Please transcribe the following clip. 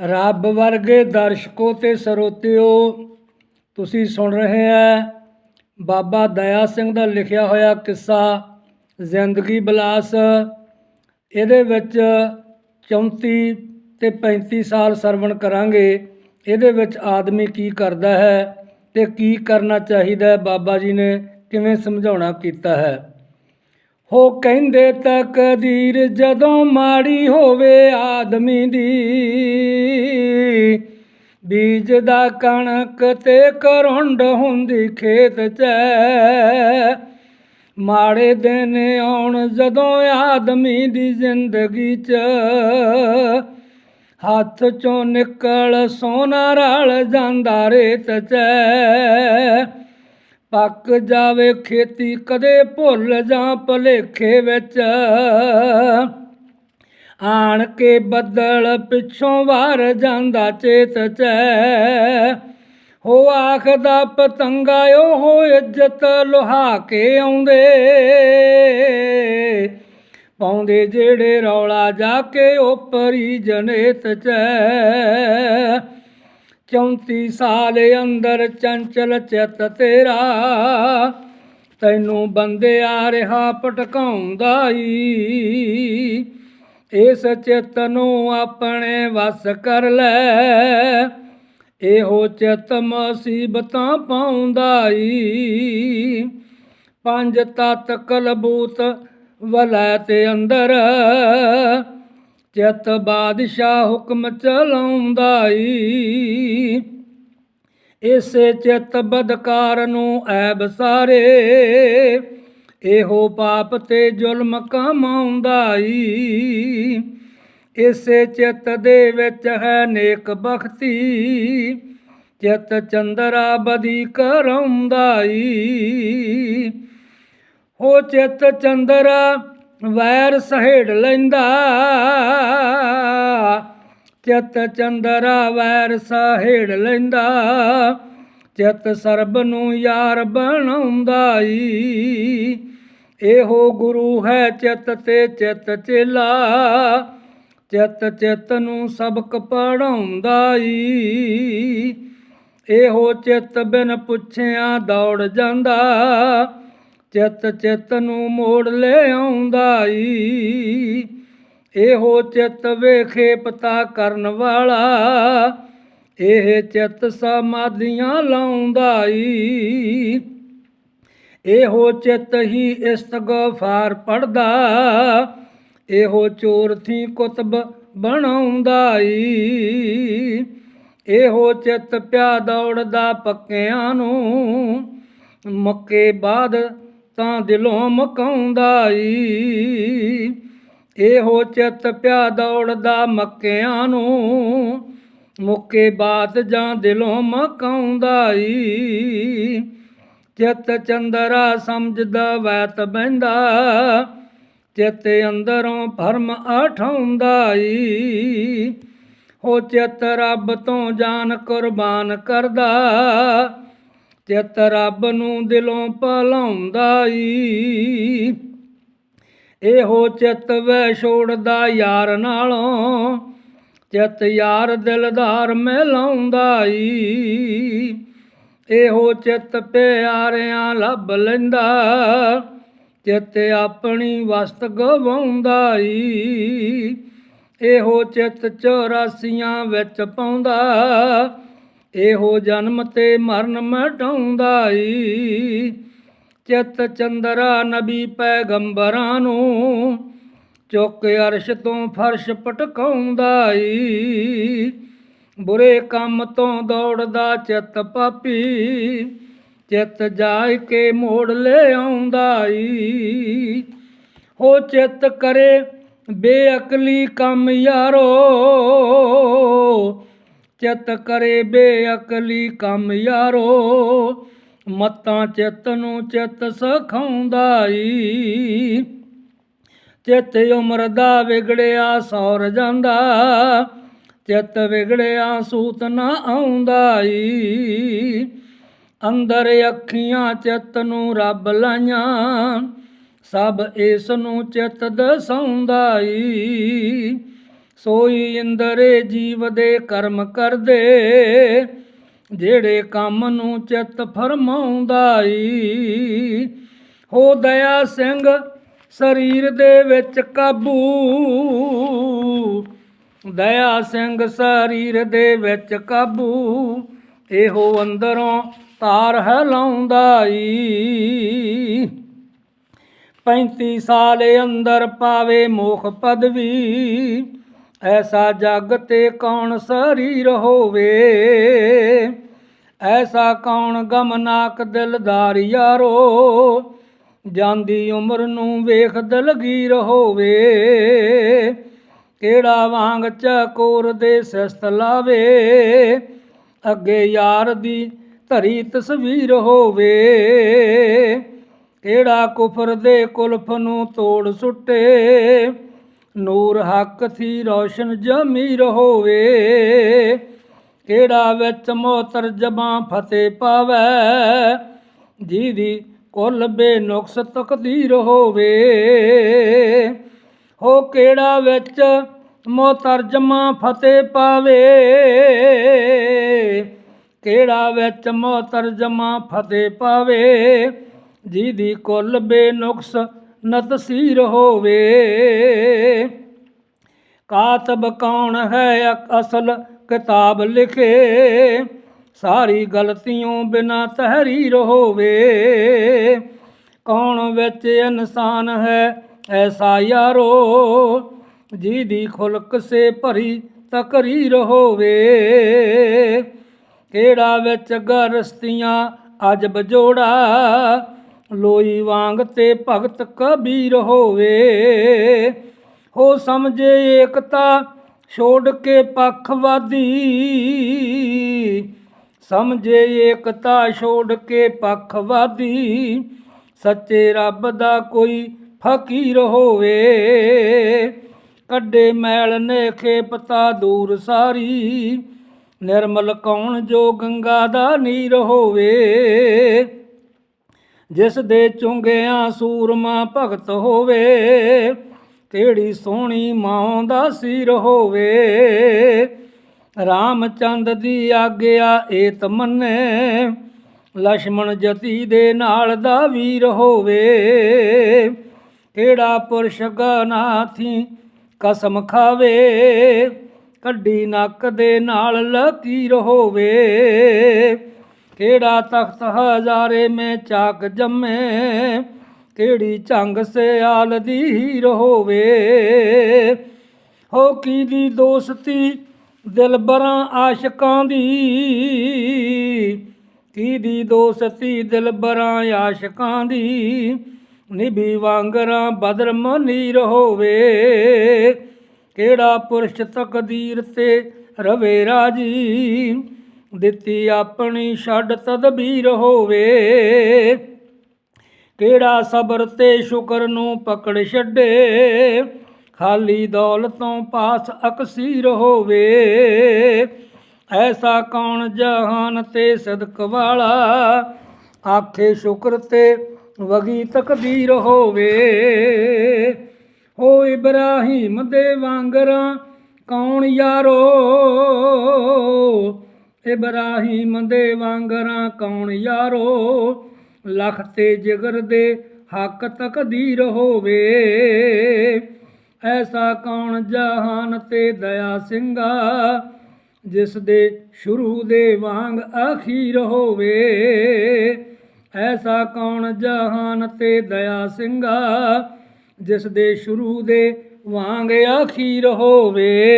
ਰੱਬ ਵਰਗੇ ਦਰਸ਼ਕੋ ਤੇ ਸਰੋਤਿਓ, ਤੁਸੀਂ ਸੁਣ ਰਹੇ ਹੈ ਬਾਬਾ ਦਇਆ ਸਿੰਘ ਦਾ ਲਿਖਿਆ ਹੋਇਆ ਕਿੱਸਾ, ਜ਼ਿੰਦਗੀ ਬਲਾਸ। ਇਹਦੇ ਵਿੱਚ 34 ਤੇ 35 ਸਾਲ ਸਰਵਣ ਕਰਾਂਗੇ। ਇਹਦੇ ਵਿੱਚ ਆਦਮੀ ਕੀ ਕਰਦਾ ਹੈ ਤੇ ਕੀ ਕਰਨਾ ਚਾਹੀਦਾ ਬਾਬਾ ਜੀ ਨੇ, ਕਿਵੇਂ ਸਮਝਾਉਣਾ ਕੀਤਾ ਹੈ? ਹੋ ਕਹਿੰਦੇ ਤਕਦੀਰ ਜਦੋਂ ਮਾੜੀ ਹੋਵੇ ਆਦਮੀ ਦੀ। ਬੀਜ ਦਾ ਕਣਕ ਤੇ ਕਰੁੰਡ ਹੁੰਦੀ ਖੇਤ 'ਚ। ਮਾੜੇ ਦਿਨ ਆਉਣ ਜਦੋਂ ਆਦਮੀ ਦੀ ਜ਼ਿੰਦਗੀ 'ਚ। ਹੱਥ ਚੋਂ ਨਿਕਲ ਸੋਨਾ ਰਲ ਜਾਂਦਾ ਰੇਤ 'ਚ। ਪੱਕ ਜਾਵੇ ਖੇਤੀ, ਕਦੇ ਭੁੱਲ ਜਾਂ ਭਲੇਖੇ ਵਿੱਚ। ਆਣ ਕੇ ਬੱਦਲ ਪਿੱਛੋਂ ਵਾਰ ਜਾਂਦਾ ਚੇਤ ਚ। ਹੋ ਆਖਦਾ ਪਤੰਗਾ, ਉਹ ਇੱਜ਼ਤ ਲੁਹਾ ਕੇ ਆਉਂਦੇ। ਪਾਉਂਦੇ ਜਿਹੜੇ ਰੌਲਾ ਜਾ ਕੇ ਉਪਰੀ ਜਨੇਤ ਚ। 34 ਸਾਲ ਅੰਦਰ ਚੰਚਲ ਚਿੱਤ ਤੇਰਾ। ਤੈਨੂੰ ਬੰਦਿਆ ਰਿਹਾ ਭਟਕਾਉਂਦਾ ਈ ਇਸ ਚਿੱਤ ਨੂੰ ਆਪਣੇ ਵਸ ਕਰ ਲੈ। ਇਹੋ ਚਿੱਤ ਮੁਸੀਬਤਾਂ ਪਾਉਂਦਾ ਈ ਪੰਜ ਤਤ ਕਲਬੂਤ ਵਲੈ ਤੇ ਅੰਦਰ। ਚਿੱਤ ਬਾਦਸ਼ਾਹ ਹੁਕਮ ਚਲਾਉਂਦਾ ਈ ਇਸੇ ਚਿੱਤ ਬਦਕਾਰ ਨੂੰ ਐਬ ਸਾਰੇ, ਇਹੋ ਪਾਪ ਤੇ ਜ਼ੁਲਮ ਕਮਾਉਂਦਾ ਈ ਇਸੇ ਚਿੱਤ ਦੇ ਵਿੱਚ ਹੈ ਨੇਕ ਬਖਤੀ, ਚਿੱਤ ਚੰਦਰਾ ਬਦੀ ਕਰਾਉਂਦਾ ਈ ਹੋ ਚਿੱਤ ਚੰਦਰਾ ਵੈਰ ਸਹੇੜ ਲੈਂਦਾ। ਚਿੱਤ ਚੰਦਰਾ ਵੈਰ ਸਹੇੜ ਲੈਂਦਾ। ਚਿੱਤ ਸਰਬ ਨੂੰ ਯਾਰ ਬਣਾਉਂਦਾ ਈ ਇਹੋ ਗੁਰੂ ਹੈ ਚਿੱਤ ਤੇ ਚਿੱਤ ਚੇਲਾ। ਚਿੱਤ ਚਿੱਤ ਨੂੰ ਸਬਕ ਪੜਾਉਂਦਾ ਈ ਇਹੋ ਚਿੱਤ ਬਿਨ ਪੁੱਛਿਆ ਦੌੜ ਜਾਂਦਾ। ਚਿੱਤ ਚਿੱਤ ਨੂੰ ਮੋੜ ਲੈ ਆਉਂਦਾ ਈ ਇਹੋ ਚਿੱਤ ਵੇਖੇ ਪਤਾ ਕਰਨ ਵਾਲਾ, ਇਹ ਚਿੱਤ ਸਮਾਧੀਆਂ ਲਾਉਂਦਾ ਈ ਇਹੋ ਚਿੱਤ ਹੀ ਇਸਤਗਫਾਰ ਪੜਦਾ ਇਹੋ ਚੋਰ ਥੀ ਕੁਤਬ ਬਣਾਉਂਦਾ ਈ ਇਹੋ ਚਿੱਤ ਪਿਆ ਦੌੜਦਾ ਪੱਕਿਆਂ ਨੂੰ, ਮੱਕੇ ਬਾਅਦ ਤਾਂ ਦਿਲੋਂ ਮਕਾਉਂਦਾ ਈ। ਇਹੋ ਚਿੱਤ ਪਿਆ ਦੌੜਦਾ ਮੱਕਿਆਂ ਨੂੰ। ਮੁੱਕੇ ਬਾਤ ਜਾਂ ਦਿਲੋਂ ਮਕਾਉਂਦਾ ਈ। ਚਿੱਤ ਚੰਦਰਾ ਸਮਝਦਾ ਵੈਤ ਬੈੰਦਾ ਚਿੱਤ ਅੰਦਰੋਂ ਭਰਮ ਆਠਾਉਂਦਾ ਈ। ਹੋ ਚਿੱਤ ਰੱਬ ਤੋਂ ਜਾਨ ਕੁਰਬਾਨ ਕਰਦਾ। ਚਿੱਤ ਰੱਬ ਨੂੰ ਦਿਲੋਂ ਭਲਾਉਂਦਾ ਈ ਇਹੋ ਚਿੱਤ ਵੈ ਛੋੜਦਾ ਯਾਰ ਨਾਲੋਂ, ਚਿੱਤ ਯਾਰ ਦਿਲਦਾਰ ਮਿਲਾਉਂਦਾ ਈ ਇਹੋ ਚਿੱਤ ਪਿਆਰਿਆਂ ਲੱਭ ਲੈਂਦਾ, ਚਿੱਤ ਆਪਣੀ ਵਸਤ ਗਵਾਉਂਦਾ ਈ ਇਹੋ ਚਿੱਤ 84 ਵਿੱਚ ਪਾਉਂਦਾ ਇਹੋ ਜਨਮ ਤੇ ਮਰਨ ਮਟਾਉਂਦਾ ਈ ਚਿੱਤ ਚੰਦਰਾ ਨਬੀ ਪੈਗੰਬਰਾਂ ਨੂੰ ਚੁੱਕ ਅਰਸ਼ ਤੋਂ ਫਰਸ਼ ਪਟਕਾਉਂਦਾ ਈ ਬੁਰੇ ਕੰਮ ਤੋਂ ਦੌੜਦਾ ਚਿੱਤ ਪਾਪੀ, ਚਿੱਤ ਜਾਇ ਕੇ ਮੋੜ ਲੈ ਆਉਂਦਾ ਈ ਹੋ ਚਿੱਤ ਕਰੇ ਬੇਅਕਲੀ ਕੰਮ ਯਾਰੋ ਚਿੱਤ ਕਰੇ ਬੇਅਕਲੀ ਕੰਮ ਯਾਰੋ, ਮਤਾਂ ਚਿੱਤ ਨੂੰ ਚਿੱਤ ਸਖਾਉਂਦਾ ਈ ਚਿੱਤ ਉਮਰ ਦਾ ਵਿਗੜਿਆ ਸੌਰ ਜਾਂਦਾ, ਚਿੱਤ ਵਿਗੜਿਆ ਸੂਤ ਨਾ ਆਉਂਦਾ ਈ ਅੰਦਰ ਅੱਖੀਆਂ ਚਿੱਤ ਨੂੰ ਰੱਬ ਲਾਈਆਂ, ਸਭ ਇਸ ਨੂੰ ਚਿੱਤ ਦਸਾਉਂਦਾ ਈ ਸੋਈ ਇੰਦਰੇ ਜੀਵ ਦੇ ਕਰਮ ਕਰਦੇ, ਜਿਹੜੇ ਕੰਮ ਨੂੰ ਚਿੱਤ ਫਰਮਾਉਂਦਾ ਈ ਹੋ ਦਇਆ ਸਿੰਘ, ਸਰੀਰ ਦੇ ਵਿੱਚ ਕਾਬੂ। ਦਇਆ ਸਿੰਘ, ਸਰੀਰ ਦੇ ਵਿੱਚ ਕਾਬੂ। ਇਹੋ ਅੰਦਰੋਂ ਤਾਰ ਹਲਾਉਂਦਾ ਈ 35 ਸਾਲ ਅੰਦਰ ਪਾਵੇ ਮੋਖ ਪਦਵੀ। ਐਸਾ ਜਗ ਤੇ ਕੌਣ ਸਰੀਰ ਹੋਵੇ ਐਸਾ ਕੌਣ ਗਮਨਾਕ ਦਿਲਦਾਰ ਯਾਰੋ? ਜਾਂਦੀ ਉਮਰ ਨੂੰ ਵੇਖ ਦਲਗੀਰ ਹੋਵੇ। ਕਿਹੜਾ ਵਾਂਗ ਚਕੋਰ ਦੇ ਸਿਸਤ ਲਾਵੇ? ਅੱਗੇ ਯਾਰ ਦੀ ਧਰੀ ਤਸਵੀਰ ਹੋਵੇ। ਕਿਹੜਾ ਕੁਫਰ ਦੇ ਕੁਲਫ ਨੂੰ ਤੋੜ ਸੁੱਟੇ? ਨੂਰ ਹੱਕ ਥੀ ਰੌਸ਼ਨ ਜਮੀਰ ਹੋਵੇ ਕਿਹੜਾ ਵਿੱਚ ਮੋਤਰ ਜਬਾਂ ਫਤਿਹ ਪਾਵੈ? ਜਿਹਦੀ ਕੁੱਲ ਬੇਨੁਕਸ ਤਕਦੀਰ ਹੋਵੇ ਹੋ ਕਿਹੜਾ ਵਿੱਚ ਮੋਤਰਜਮਾ ਫਤਿਹ ਪਾਵੇ? ਕਿਹੜਾ ਵਿੱਚ ਮੋਤਰਜਮਾ ਫਤਿਹ ਪਾਵੇ? ਜਿਹਦੀ ਕੁੱਲ ਬੇਨੁਕਸ ਨਤਸੀਰ ਹੋਵੇ। ਕਾਤਬ ਕੌਣ ਹੈ ਅਸਲ ਕਿਤਾਬ ਲਿਖੇ? ਸਾਰੀ ਗਲਤੀਆਂ ਬਿਨਾ ਤਹਿਰੀਰ ਹੋਵੇ। ਕੌਣ ਵਿੱਚ ਇਨਸਾਨ ਹੈ ਐਸਾ ਯਾਰੋ? ਜਿਹਦੀ ਖੁਲਕ ਸੇ ਭਰੀ ਤਕਰੀਰ ਹੋਵੇ। ਕਿਹੜਾ ਵਿੱਚ ਗਰਸਤੀਆਂ ਅਜਬ ਜੋੜਾ? ਲੋਈ ਵਾਂਗ ਤੇ ਭਗਤ ਕਬੀਰ ਹੋਵੇ। ਹੋ ਸਮਝੇ ਏਕਤਾ, ਛੋੜ ਕੇ ਪੱਖਵਾਦੀ। ਸਮਝੇ ਏਕਤਾ, ਛੋੜ ਕੇ ਪੱਖਵਾਦੀ। ਸੱਚੇ ਰੱਬ ਦਾ ਕੋਈ ਫਕੀਰ ਹੋਵੇ। ਕੱਢੇ ਮੈਲ ਨੇ ਖੇਪਤਾ ਦੂਰ ਸਾਰੀ। ਨਿਰਮਲ ਕੌਣ ਜੋ ਗੰਗਾ ਦਾ ਨੀਰ ਹੋਵੇ। ਜਿਸ ਦੇ ਚੁੰਗਿਆਂ ਸੂਰਮਾ ਭਗਤ ਹੋਵੇ, ਕਿਹੜੀ ਸੋਹਣੀ ਮਾਂ ਦਾ ਸਿਰ ਹੋਵੇ। ਰਾਮਚੰਦ ਦੀ ਆਗਿਆ ਏ ਤਮੰਨੇ ਲక్ష్మణ ਜਤੀ ਦੇ ਨਾਲ ਦਾ ਵੀਰ ਹੋਵੇ। ਕਿਹੜਾ ਪੁਰਸ਼ ਗਨਾਥੀ ਕਸਮ ਖਾਵੇ, ਕੱਢੀ ਨੱਕ ਦੇ ਨਾਲ ਲਕੀਰ ਹੋਵੇ। ਕਿਹੜਾ ਤਖਤ ਹਜ਼ਾਰੇ ਮੈਂ ਚਾਕ ਜੰਮੇ, ਕਿਹੜੀ ਝੰਗ ਸਿਆਲ ਦੀ ਹੀਰ ਹੋਵੇ ਹੋ ਕੀ ਦੀ ਦੋਸਤੀ ਦਿਲਬਰਾਂ ਆਸ਼ਿਕਾਂ ਦੀ, ਕੀ ਦੀ ਦੋਸਤੀ ਦਿਲਬਰਾਂ ਆਸ਼ਿਕਾਂ ਦੀ। ਨਿਭੀ ਵਾਂਗਰਾਂ ਬਦਰ ਮਨੀਰ ਹੋਵੇ ਕਿਹੜਾ ਪੁਰਸ਼ ਤਕਦੀਰ ਤੇ ਰਵੇ ਰਾਜੀ। ਦਿੱਤੀ ਆਪਣੀ ਛੱਡ ਤਦਬੀਰ ਹੋਵੇ। ਕਿਹੜਾ ਸਬਰ ਤੇ ਸ਼ੁਕਰ ਨੂੰ ਪਕੜ ਛੱਡੇ? ਖਾਲੀ ਦੌਲਤੋਂ ਪਾਸ ਅਕਸੀਰ ਹੋਵੇ। ਐਸਾ ਕੌਣ ਜਹਾਨ ਤੇ ਸਦਕ ਵਾਲਾ? ਆਖੇ ਸ਼ੁਕਰ ਤੇ ਵਗੀ ਤਕਦੀਰ ਹੋਵੇ। ਹੋ ਇਬਰਾਹੀਮ ਦੇ ਵਾਂਗਰਾਂ ਕੌਣ ਯਾਰੋ? ਇਬਰਾਹੀਮ ਦੇ ਵਾਂਗਰਾਂ ਕੌਣ ਯਾਰੋ? ਲਖ ਤੇ ਜਿਗਰ ਦੇ ਹੱਕ ਤਕਦੀਰ ਹੋਵੇ। ਐਸਾ ਕੌਣ ਜਹਾਨ ਤੇ ਦਇਆ ਸਿੰਘਾ, ਜਿਸ ਦੇ ਸ਼ੁਰੂ ਦੇ ਵਾਂਗ ਅਖੀਰ ਹੋਵੇ? ਐਸਾ ਕੌਣ ਜਹਾਨ ਤੇ ਦਇਆ ਸਿੰਘਾ, ਜਿਸ ਦੇ ਸ਼ੁਰੂ ਦੇ ਵਾਂਗ ਅਖੀਰ ਹੋਵੇ?